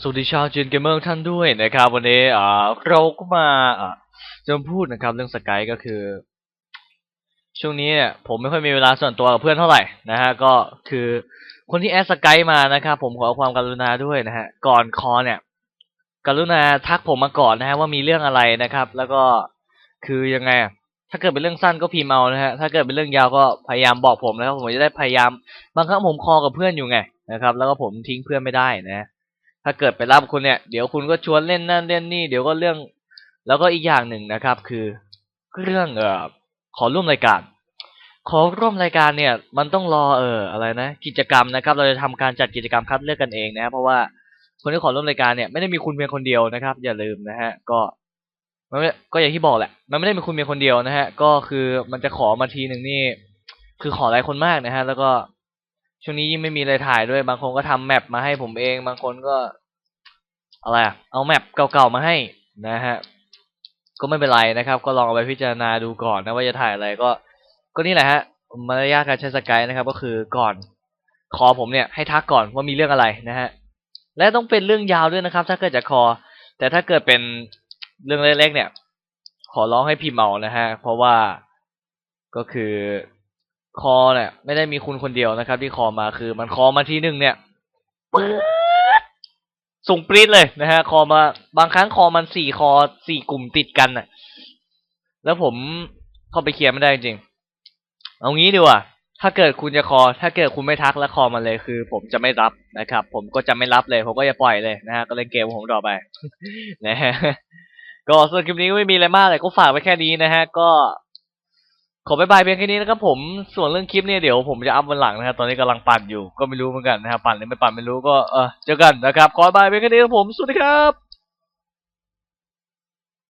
สวัสดีชาวจีนเกมเมอร์ท่านด้วยนะครับ วันนี้เราก็มาจะพูดนะครับ เรื่องสกายก็คือ ช่วงนี้เนี่ยผมไม่ค่อยมีเวลาส่วนตัวกับเพื่อนเท่าไหร่นะฮะก็คือคนที่แอดสกายมานะครับผมขอความกรุณาด้วยนะฮะก่อนคอเนี่ย กรุณาทักผมมาก่อนนะฮะว่ามีเรื่องอะไรนะครับ แล้วก็คือยังไงถ้าเกิดเป็นเรื่องสั้นก็พิมพ์เอานะฮะถ้าเกิดเป็นเรื่องยาวก็พยายามบอกผมนะครับผมจะได้พยายามบางครั้งผมคอกับเพื่อนอยู่ไงนะครับ แล้วก็ผมทิ้งเพื่อนไม่ได้นะ ถ้าเกิดไปรับคุณเนี่ย เดี๋ยวคุณก็ชวนเล่นนั่นเล่นนี่ เดี๋ยวก็เรื่อง แล้วก็อีกอย่างหนึ่งนะครับ คือเรื่องเอ่อขอร่วมรายการ ขอร่วมรายการเนี่ย มันต้องรอเอออะไรนะ กิจกรรมนะครับ เราจะทำการจัดกิจกรรมคัดเลือกกันเองนะ เพราะว่าคนที่ขอร่วมรายการเนี่ยไม่ได้มีคุณเพียงคนเดียวนะครับ อย่าลืมนะฮะ ก็มันก็อย่างที่บอกแหละ มันไม่ได้มีคุณเพียงคนเดียวนะฮะ ก็คือมันจะขอมาทีหนึ่งนี่ คือขอหลายคนมากนะฮะ แล้วก็ ช่วงนี้ยิ่งไม่มีอะไรถ่ายด้วย บางคนก็ทำแมปมาให้ผมเอง บางคนก็อะไรอะเอาแมปเก่าๆมาให้นะฮะ ก็ไม่เป็นไรนะครับ ก็ลองเอาไปพิจารณาดูก่อนนะว่าจะถ่ายอะไรก็ ก็นี่แหละฮะมารยาทการใช้สกายนะครับ ก็คือก่อนคอผมเนี่ยให้ทักก่อนว่ามีเรื่องอะไรนะฮะ และต้องเป็นเรื่องยาวด้วยนะครับ ถ้าเกิดจะคอ แต่ถ้าเกิดเป็นเรื่องเล็กๆเนี่ย ขอร้องให้พิมพ์เอานะฮะ เพราะว่าก็คือ คอเนี่ย ไม่ได้มีคุณคนเดียวนะครับ ที่คอมาคือ มันคอมาทีหนึ่งเนี่ยปื๊ดส่งปรี๊ดเลยนะฮะ คอมาบางครั้งคอมันสี่คอสี่กลุ่มติดกันน่ะ แล้วผมเข้าไปเคลียร์ไม่ได้จริง เอางี้ดีกว่าถ้าเกิดคุณจะคอ ถ้าเกิดคุณไม่ทักแล้วคอมาเลยคือ ผมจะไม่รับนะครับ ผมก็จะไม่รับเลย ผมก็จะปล่อยเลยนะฮะ ก็เล่นเกมของผมต่อไปนะฮะก็ส่วนคลิปนี้ไม่มีอะไรมากเลยก็ฝากไว้แค่นี้นะฮะ ก็ ขอบายบายเพียงแค่นี้นะครับผมส่วนเรื่องคลิปเนี่ยเดี๋ยวผมจะอัพวันหลังนะครับตอนนี้กำลังปั่นอยู่ก็ไม่รู้เหมือนกันนะครับปั่นหรือไม่ปั่นไม่รู้ก็เออเจอกันนะครับขอบายบายเพียงแค่นี้ครับผมสวัสดีครับ